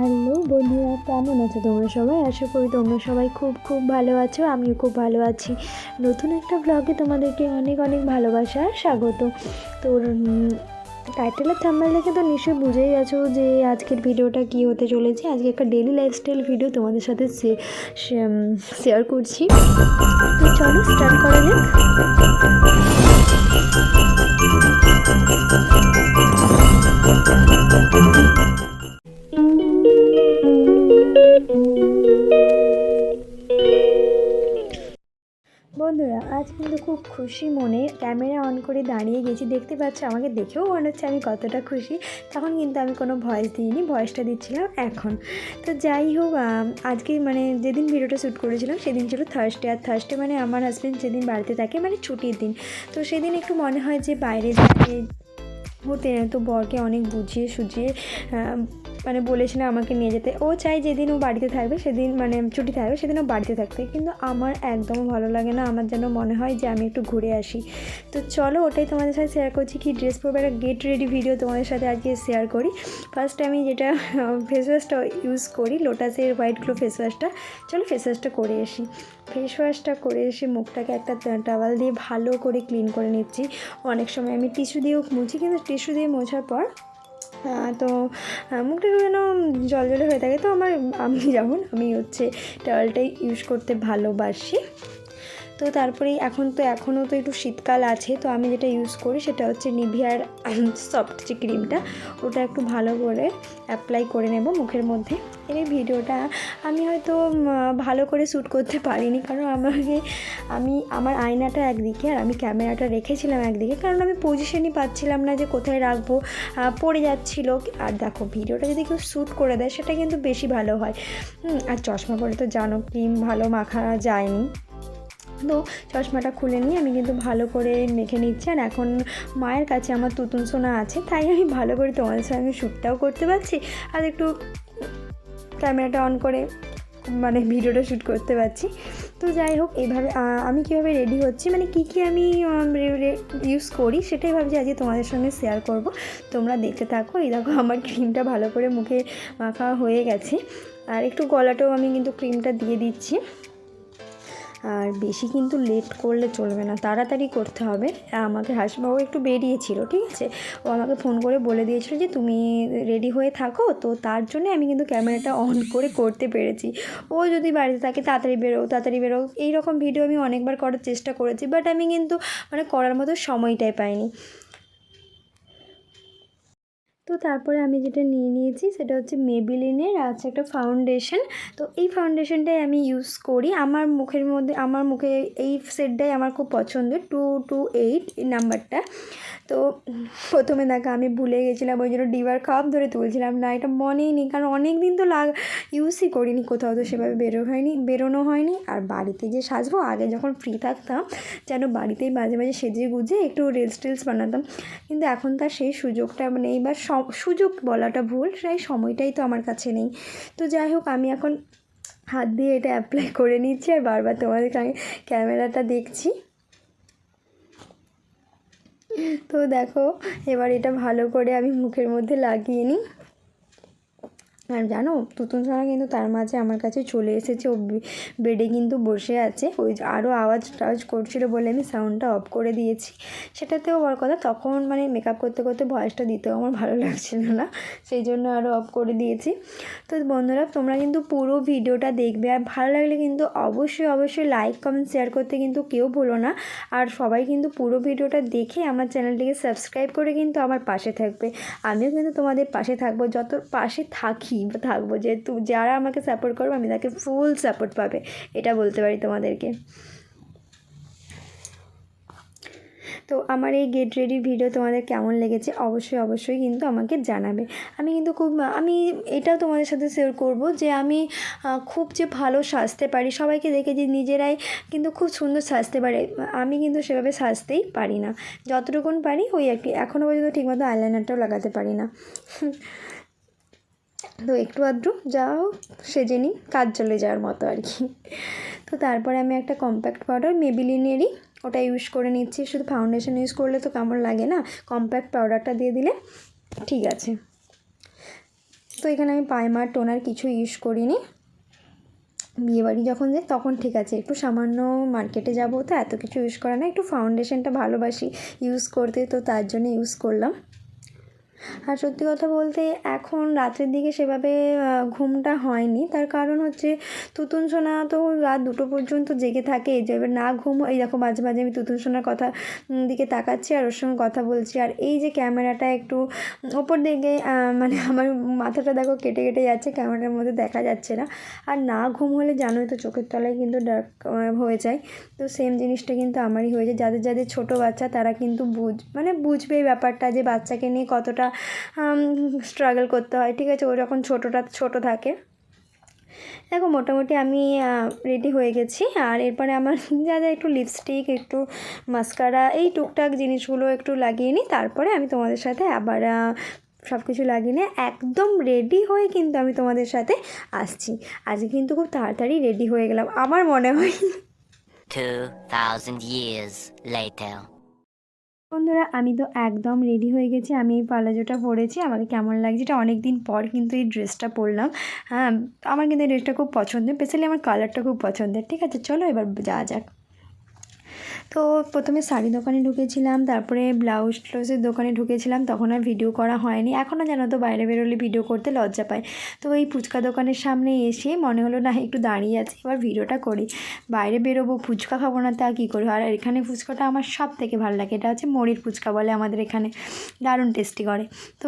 Hello বন্ধুরা, কেমন আছো তোমরা সবাই? আশা করি তোমরা সবাই খুব খুব ভালো আছো, আমিও খুব ভালো আছি। নতুন একটা ব্লগে তোমাদেরকে অনেক অনেক ভালোবাসা স্বাগত। তো টাইটেল আর থাম্বনেল দেখে তো নিশ্চয়ই বুঝেই গেছো যে আজকের ভিডিওটা কী হতে চলেছে। আজকে একটা ডেলি লাইফস্টাইল ভিডিও তোমাদের সাথে শেয়ার করছি। তো চলো স্টার্ট করা যাক। খুশি মনে ক্যামেরা অন করে দাঁড়িয়ে গেছি। দেখতে পাচ্ছ, আমাকে দেখেও মনে হচ্ছে আমি কতটা খুশি। তখন কিন্তু আমি কোনো ভয়েস দিইনি, ভয়েসটা দিচ্ছিলাম এখন। তো যাই হোক আজকে মানে যেদিন ভিডিওটা শ্যুট করেছিলাম, সেদিন ছিল থার্সডে আর থার্সডে মানে আমার হাজব্যান্ড যেদিন বাড়িতে থাকে মানে ছুটির দিন। তো সেদিন একটু মনে হয় যে বাইরে ঘুরতে যায় তো বরকে অনেক বুঝিয়ে সুঝিয়ে মানে বলেছিল আমাকে নিয়ে যেতে। ও চাই যেদিন ও বাড়িতে থাকবে, সেদিন মানে ছুটি থাকবে সেদিন ও বাড়িতে থাকতে। কিন্তু আমার একদম ভালো লাগে না। আমার যেন মনে হয় যে আমি একটু ঘুরে আসি। তো চলো ওটাই তোমাদের সাথে শেয়ার করছি কি ড্রেস পরবে একটা গেট রেডি ভিডিও তোমাদের সাথে আজকে শেয়ার করি। ফার্স্ট আমি যেটা ফেস ওয়াশটা ইউজ করি লোটাসের হোয়াইট গ্লো ফেস ওয়াশটা চলো ফেস ওয়াশটা করে আসি। ফেস ওয়াশটা করে এসে মুখটাকে একটা টাওয়াল দিয়ে ভালো করে ক্লিন করে নিচ্ছি। অনেক সময় আমি টিস্যু দিয়েও মুছি, কিন্তু টিস্যু দিয়ে মোছার পর তো মুখটা যেন জল জলে হয়ে থাকে। তো আমার, আমি যেমন, আমি হচ্ছে টাওয়ালটাই ইউজ করতে ভালোবাসি। তো তারপরেই এখন তো, এখনও তো একটু শীতকাল আছে, তো আমি যেটা ইউজ করি সেটা হচ্ছে নিভিয়ার সফট যে ক্রিমটা ওটা একটু ভালো করে অ্যাপ্লাই করে নেব মুখের মধ্যে। এই ভিডিওটা আমি হয়তো ভালো করে শ্যুট করতে পারিনি, কারণ আমাকে, আমি, আমার আয়নাটা একদিকে আর আমি ক্যামেরাটা রেখেছিলাম একদিকে, কারণ আমি পজিশনই পাচ্ছিলাম না যে কোথায় রাখব পড়ে যাচ্ছিল। আর দেখো ভিডিওটা যদি কেউ শ্যুট করে দেয়, সেটা কিন্তু বেশি ভালো হয়। আর চশমা পরে তো জানো ক্রিম ভালো মাখা যায়নি। তো চশমাটা খুলে নিয়ে আমি কিন্তু ভালো করে মেখে নিচ্ছি। আর এখন মায়ের কাছে আমার তুতুন সোনা আছে তাই আমি ভালো করে তোমাদের সঙ্গে শ্যুটটাও করতে পারছি। আর একটু ক্যামেরাটা অন করে মানে ভিডিওটা শ্যুট করতে পারছি। তো যাই হোক এইভাবে আহ, আমি কীভাবে রেডি হচ্ছি মানে কী কী আমি ইউজ করি সেটাই ভাবছি আজকে তোমাদের সঙ্গে শেয়ার করব। তোমরা দেখতে থাকো এই দেখো আমার ক্রিমটা ভালো করে মুখে মাখা হয়ে গেছে। আর একটু গলাটাও আমি কিন্তু ক্রিমটা দিয়ে দিচ্ছি। আর বেশি কিন্তু লেট করলে চলবে না, তাড়াতাড়ি করতে হবে। আমাকে হাসবাবু একটু বেরিয়েছিল, ঠিক আছে? ও আমাকে ফোন করে বলে দিয়েছিল যে, তুমি রেডি হয়ে থাকো? তো তার জন্য আমি কিন্তু ক্যামেরাটা অন করে করতে পেরেছি। ও যদি বাড়িতে থাকে, তাড়াতাড়ি বেরো তাড়াতাড়ি বেরো এইরকম ভিডিও আমি অনেকবার করার চেষ্টা করেছি বাট আমি কিন্তু মানে করার মতো সময়টাই পাইনি। তো তারপরে আমি যেটা নিয়ে নিয়েছি সেটা হচ্ছে মেবিলিনের আছে একটা ফাউন্ডেশন তো এই ফাউন্ডেশনটাই আমি ইউজ করি। আমার মুখের মধ্যে, আমার মুখে এই সেটটাই আমার খুব পছন্দের টু টু এইট এই নাম্বারটা। তো প্রথমে দেখো আমি ভুলে গেছিলাম, ওই জন্য ডিবার কাপ ধরে তুলছিলাম। না, এটা মনেই নেই, কারণ অনেক দিন তো লাগ ইউজই করিনি, কোথাও তো সেভাবে বেরো হয়নি, বেরোনো হয়নি। আর বাড়িতে যে সাজবো, আগে যখন ফ্রি থাকতাম, যেন বাড়িতেই মাঝে মাঝে সেজে গুজে একটু রিলস বানাতাম। কিন্তু এখন তার সেই সুযোগটা নেই বা স- সুযোগ বলাটা ভুল, সেই সময়টাই তো আমার কাছে নেই। তো যাই হোক, আমি এখন হাত দিয়ে এটা অ্যাপ্লাই করে নিচ্ছি আর বারবার তোমাদের ক্যামেরাটা দেখছি। তো দেখো, এবার এটা ভালো করে আমি মুখের মধ্যে লাগিয়ে নিই। আর জানো তুতুন সোনা কিন্তু তার মাঝে আমার কাছে চলে এসেছে। ও বেডে কিন্তু বসে আছে। ওই আরও আওয়াজ টাওয়াজ করছিল বলে আমি সাউন্ডটা অফ করে দিয়েছি। সেটাতেও বড় কথা। তখন মানে মেকআপ করতে করতে ভয়েসটা দিতেও আমার ভালো লাগছিল না। সেই জন্য আরও অফ করে দিয়েছি। তো বন্ধুরা, তোমরা কিন্তু পুরো ভিডিওটা দেখবে। আর ভালো লাগলে কিন্তু অবশ্যই অবশ্যই লাইক কমেন্ট শেয়ার করতে কিন্তু কেউ ভুলো না। আর সবাই কিন্তু পুরো ভিডিওটা দেখে আমার চ্যানেলটিকে সাবস্ক্রাইব করে কিন্তু আমার পাশে থাকবে। আমিও কিন্তু তোমাদের পাশে থাকব। যত পাশে থাকি থাকব। যেহেতু যারা আমাকে সাপোর্ট করবে, আমি তাকে ফুল সাপোর্ট পাবে। এটা বলতে পারি তোমাদেরকে। তো আমার এই গেট রেডি ভিডিও তোমাদের কেমন লেগেছে? অবশ্যই অবশ্যই কিন্তু আমাকে জানাবে। আমি কিন্তু খুব, আমি এটাও তোমাদের সাথে শেয়ার করব যে আমি খুব যে ভালো সাজতে পারি, সবাইকে দেখে যে নিজেরাই কিন্তু খুব সুন্দর সাজতে পারে। আমি কিন্তু সেভাবে সাজতেই পারি না। যতটুকুন পারি ওই আর কি। এখনও পর্যন্ত ঠিকমতো আইলাইনারটাও লাগাতে পারি না। তো একটু আধটু যা হোক সেজে নিই, কাজ চলে যাওয়ার মতো আর কি। তো তারপরে আমি একটা কম্প্যাক্ট পাউডার মেবিলিনেরই ওটা ইউজ করে নিচ্ছি, শুধু ফাউন্ডেশন ইউজ করলে তো কেমন লাগে না? কম্প্যাক্ট পাউডারটা দিয়ে দিলে ঠিক আছে। তো এখানে আমি পাইমার টোনার কিছু ইউজ করিনি। বিয়েবাড়ি যখন যাই, তখন ঠিক আছে, একটু সামান্য মার্কেটে যাব তো, এত কিছু ইউজ করা না, একটু ফাউন্ডেশনটা ভালোবাসি ইউজ করতে, তো তার জন্য ইউজ করলাম। আর সত্যি কথা বলতে এখন রাতের দিকে সেভাবে ঘুমটা হয়নি। তার কারণ হচ্ছে তুতুন সোনা তো রাত দুটো পর্যন্ত জেগে থাকে যে এবার না ঘুম, এই দেখো মাঝে মাঝে আমি তুতুন সোনার কথা দিকে তাকাচ্ছি আর ওর সঙ্গে কথা বলছি। আর এই যে ক্যামেরাটা একটু ওপর দিকে মানে আমার মাথাটা দেখো কেটে কেটে যাচ্ছে ক্যামেরার মধ্যে দেখা যাচ্ছে না। আর না ঘুম হলে জানোই তো চোখের তলায় কিন্তু ডার্ক হয়ে যায়। তো সেম জিনিসটা কিন্তু আমারই হয়েছে। যাদের যাদের ছোটো বাচ্চা তারা কিন্তু বুঝ মানে বুঝবে এই ব্যাপারটা যে বাচ্চাকে নিয়ে কতটা স্ট্রাগল করতে হয়। ঠিক আছে ও যখন ছোটোটা ছোটো থাকে। দেখো মোটামুটি আমি রেডি হয়ে গেছি। আর এরপরে আমার যা যা একটু লিপস্টিক একটু মাস্কারা এই টুকটাক জিনিসগুলো একটু লাগিয়ে নিই। তারপরে আমি তোমাদের সাথে আবার সব কিছু লাগিয়ে নিয়ে একদম রেডি হয়ে কিন্তু আমি তোমাদের সাথে আসছি। আজকে কিন্তু খুব তাড়াতাড়ি রেডি হয়ে গেলাম। আমার মনে হয় 2,000 years later. বন্ধুরা, আমি তো একদম রেডি হয়ে গেছি। আমি এই পালাজোটা পরেছি। আমাকে কেমন লাগছে এটা অনেক দিন পর কিন্তু এই ড্রেসটা পরলাম। হ্যাঁ আমার কিন্তু এই ড্রেসটা খুব পছন্দের। স্পেশালি আমার কালারটা খুব পছন্দের। ঠিক আছে, চলো এবার যাওয়া যাক। তো প্রথমে শাড়ি দোকানে ঢুকেছিলাম, তারপরে ব্লাউজ ট্লাউজের দোকানে ঢুকেছিলাম, তখন আর ভিডিও করা হয়নি। এখনও জানো তো বাইরে বেরোলে ভিডিও করতে লজ্জা পায়। তো এই ফুচকা দোকানের সামনে এসে মনে হলো, না, একটু দাঁড়িয়ে আছি, এবার ভিডিওটা করি। বাইরে বেরোবো, ফুচকা খাব না, তা কী করব? আর এখানে ফুচকাটা আমার সব থেকে ভালো লাগে, এটা হচ্ছে মরির ফুচকা বলে আমাদের এখানে, দারুণ টেস্টি করে। তো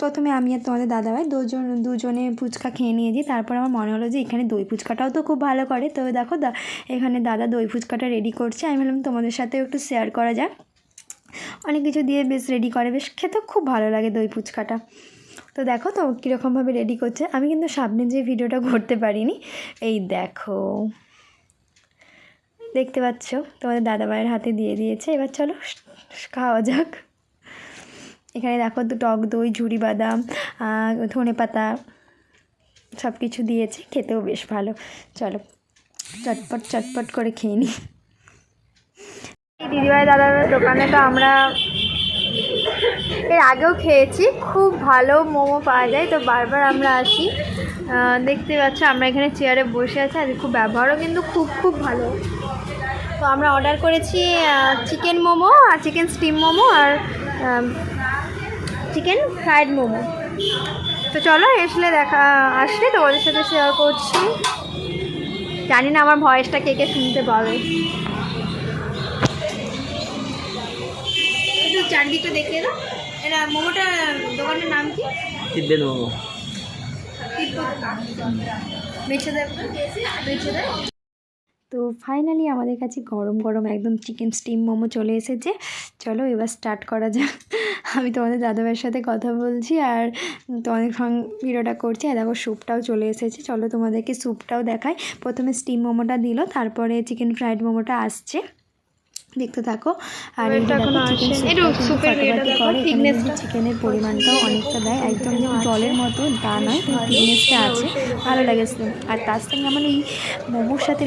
প্রথমে আমি আর তোমাদের দাদাভাই দুজন, দুজনে ফুচকা খেয়ে নিয়েছি, তারপর আমার মনে হলো যে এখানে দই ফুচকাটাও তো খুব ভালো করে। তো দেখো দা, এখানে দাদা দই ফুচকাটা রেডি করছে, আমি ভাবলাম তোমাদের সাথেও একটু শেয়ার করা যাক। অনেক কিছু দিয়ে বেশ রেডি করে, বেশ খেতে খুব ভালো লাগে দই ফুচকাটা। তো দেখো তো কীরকমভাবে রেডি করছে। আমি কিন্তু সামনে যে ভিডিওটা করতে পারিনি, এই দেখো। দেখতে পাচ্ছ? তোমাদের দাদাভাইয়ের হাতে দিয়ে দিয়েছে। এবার চলো খাওয়া যাক। এখানে দেখো টক দই ঝুড়ি বাদাম ধনে পাতা সব কিছু দিয়েছে। খেতেও বেশ ভালো। চলো চটপট চটপট করে খেয়ে নিই দিদিভাই দাদার দোকানে তো আমরা এর আগেও খেয়েছি। খুব ভালো মোমো পাওয়া যায়। তো বারবার আমরা আসি। দেখতে পাচ্ছ আমরা এখানে চেয়ারে বসে আছি। আর খুব ব্যবহারও কিন্তু খুব খুব ভালো। তো আমরা অর্ডার করেছি চিকেন মোমো আর চিকেন স্টিম মোমো আর চিকেন ফ্রাইড মোমো। তো চলো এসলে দেখা, আসলে তোমাদের সাথে শেয়ার করছি। জানি না আমার ভয়েসটা কে কে শুনতে পাবে। চারদিকটা দেখিয়ে দাও। এটা মোমোটা দোকানের নাম কি? তিব্বেত মোমো। বেছে বেছে তো ফাইনালি আমাদের কাছে গরম গরম একদম চিকেন স্টিম মোমো চলে এসেছে। চলো এবার স্টার্ট করা যাক। আমি তোমাদের দাদাভাইয়ের সাথে কথা বলছি আর তোমাদের সঙ্গে ভিডিওটা করছি। আর দেখো স্যুপটাও চলে এসেছে। চলো তোমাদেরকে স্যুপটাও দেখাই। প্রথমে স্টিম মোমোটা দিল তারপরে চিকেন ফ্রাইড মোমোটা আসছে। দেখতে থাকো। আর চিকেনের পরিমাণটাও অনেকটা দেয়। একদম জলের মতো তা নয় থিকনেসটা আছে। ভালো লাগে আর তার সঙ্গে আমার এই মোমোর সাথে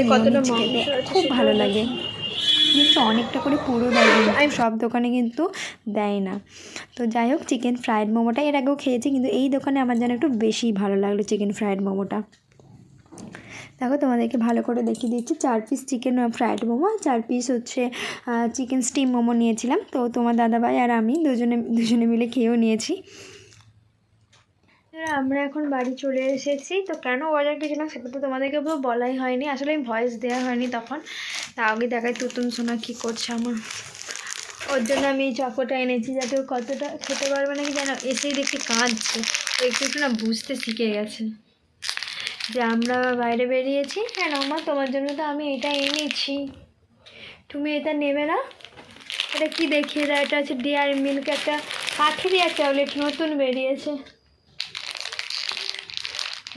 খেতে খুব ভালো লাগে। কিন্তু অনেকটা করে পুরো দেয় কিন্তু সব দোকানে কিন্তু দেয় না। তো যাই হোক চিকেন ফ্রায়েড মোমোটা এর আগেও খেয়েছি কিন্তু এই দোকানে আমার যেন একটু বেশি ভালো লাগল চিকেন ফ্রায়েড মোমোটা। দেখো তোমাদেরকে ভালো করে দেখিয়ে দিচ্ছি। চার পিস চিকেন ফ্রায়েড মোমো চার পিস হচ্ছে চিকেন স্টিম মোমো নিয়েছিলাম। তো তোমার দাদাভাই আর আমি দুজনে দুজনে মিলে খেয়েও নিয়েছি। আমরা এখন বাড়ি চলে এসেছি। তো কেন অর্ডার গেছিলাম সেটা তো তোমাদেরকে পুরো বলাই হয়নি। আসলে আমি ভয়েস দেওয়া হয়নি তখন। তা আগে দেখাই তুতুন সোনা কী করছে আমার। ওর জন্য আমি এই চকোটা এনেছি যাতে ও কতটা খেতে পারবে নাকি যেন এসেই দেখি কাঁদছে। একটু একটু না বুঝতে শিখে গেছে। যে আমরা বাইরে বেরিয়েছি। হ্যাঁ মা, তোমার জন্য তো আমি এটা এনেছি। তুমি এটা নেবে না? এটা কি দেখিয়ে দাও? এটা হচ্ছে ডিয়ার মিল্ক একটা পাখিরি একটা চকলেট নতুন বেরিয়েছে।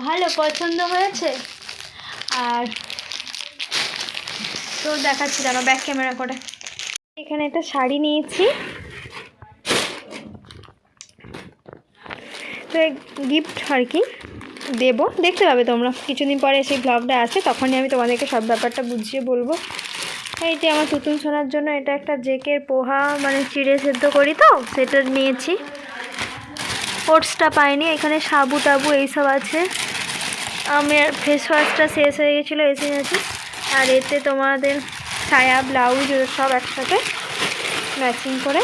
ভালো পছন্দ হয়েছে? আর তো দেখাচ্ছি দাঁড়া ব্যাক ক্যামেরা করে। এখানে একটা শাড়ি নিয়েছি। তো গিফট আর কি। দেবো, দেখতে পাবে তোমরা। কিছুদিন পরে সেই ব্লগটা আসে তখনই আমি তোমাদেরকে সব ব্যাপারটা বুঝিয়ে বলব। এই যে আমার তুতুন শোনার জন্য এটা একটা জেকের পোহা মানে চিড়ে সেদ্ধ করি তো, সেটা নিয়েছি। ওটসটা পাইনি, এখানে সাবু টাবু এইসব আছে। আমার ফেস ওয়াশটা শেষ হয়ে গেছিল, এসে গেছে। আর এতে তোমাদের সায়া ব্লাউজ সব একসাথে ম্যাচিং করে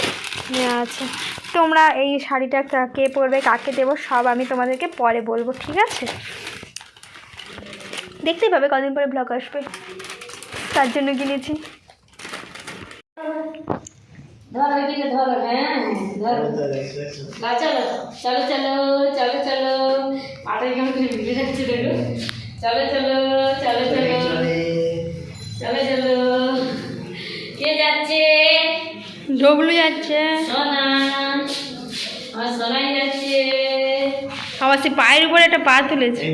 নেওয়া আছে। তোমরা এই শাড়িটা কা- কে পরবে কাকে দেবো সব আমি তোমাদেরকে পরে বলব ঠিক আছে? দেখতেই পাবে কদিন পরে ব্লগ আসবে। তার জন্য কিনেছি। ধরো এদিকে ধরো হ্যাঁ ধরো। চলো চলো চলো চলো। চলো পাটাই কেমন করে ভিড়ে যাচ্ছে দেখো। চলো চলো। চলো চলো। চলো চলো। ডবলু যাচ্ছে। সোনা আমার যাচ্ছে। আবার সে পায়ের উপরে একটা পা তুলেছে।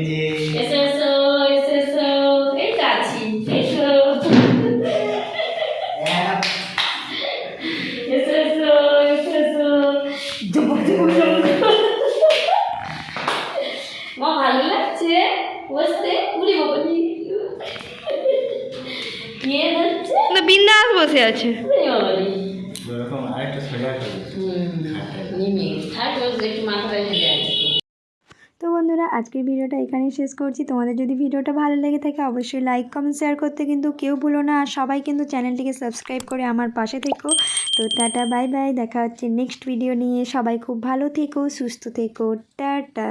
ভালো লাগছে? বসতে? বিন্দাস বসে আছে। তো বন্ধুরা, আজকের ভিডিওটা এখানেই শেষ করছি। তোমাদের যদি ভিডিওটা ভালো লেগে থাকে, অবশ্যই লাইক কমেন্ট শেয়ার করতে কিন্তু কেউ ভুলো না। আর সবাই কিন্তু চ্যানেলটিকে সাবস্ক্রাইব করে আমার পাশে থেকো। তো টাটা বাই বাই দেখা হচ্ছে নেক্সট ভিডিও নিয়ে। সবাই খুব ভালো থেকো, সুস্থ থেকো। টাটা।